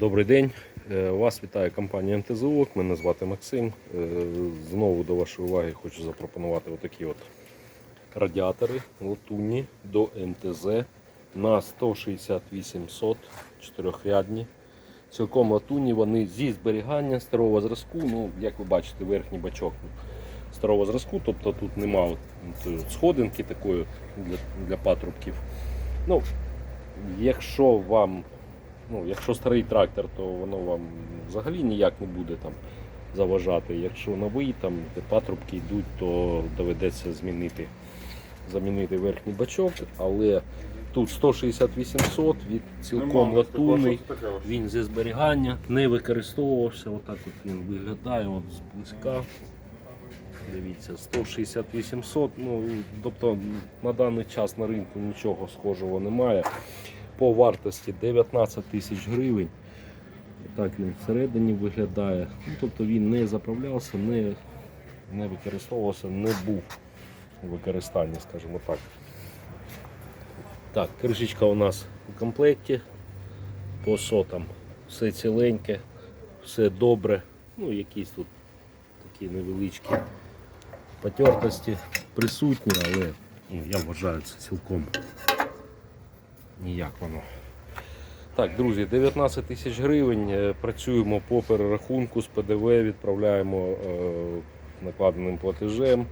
Добрий день. Е, Вас вітає компанія МТЗО. Мене звати Максим. Е, Знову до вашої уваги хочу запропонувати отакі от радіатори латунні до МТЗ на 168 сот, чотирьохрядні. Цілком латунні, вони зі зберігання старого зразку. Ну, як ви бачите, верхній бачок старого зразку, тобто тут немає от сходинки такої для, для патрубків. Ну, якщо вам ну, якщо старий трактор, то воно вам взагалі ніяк не буде там заважати. Якщо новий там де патрубки йдуть, то доведеться змінити, замінити верхній бачок, але тут 168 сот, від цілком латунний, він зі зберігання не використовувався. Отак от він виглядає от зблизька. Дивіться, 168 сот. Ну, тобто на даний час на ринку нічого схожого немає. По вартості 19 тисяч гривень. Так він всередині виглядає. Ну, тобто він не заправлявся, не, не використовувався, не був у використанні, скажімо так. Так, кришечка у нас у комплекті. По сотам все ціленьке, все добре. Ну, якісь тут такі невеличкі потертості присутні, але ну, я вважаю це цілком ніяк воно. Так, друзі, 19 тисяч гривень. е, Працюємо по перерахунку з ПДВ, відправляємо е, накладеним платежем.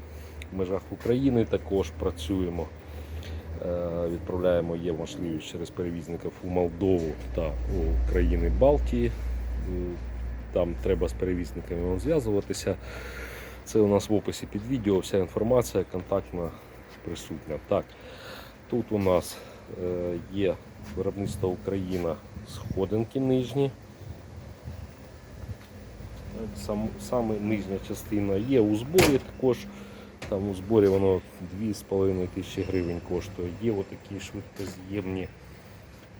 В межах України також працюємо. Е, Відправляємо є можливість через перевізників у Молдову та у країни Балтії. Е, Там треба з перевізниками зв'язуватися. Це у нас в описі під відео, вся інформація контактна присутня. Так, тут у нас є виробництво Україна сходинки нижні. Сам, саме нижня частина є у зборі також. Там у зборі воно 2,5 тисячі гривень коштує. Є отакі швидкоз'ємні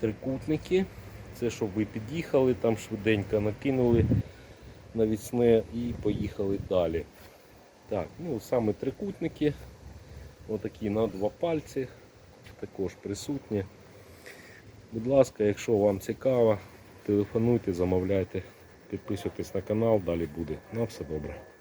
трикутники. Це щоб ви під'їхали, там швиденько накинули навісне і поїхали далі. Так, ну саме трикутники, отакі на два пальці, також присутні. Будь ласка, якщо вам цікаво, телефонуйте, замовляйте, підписуйтесь на канал, далі буде. На все добре.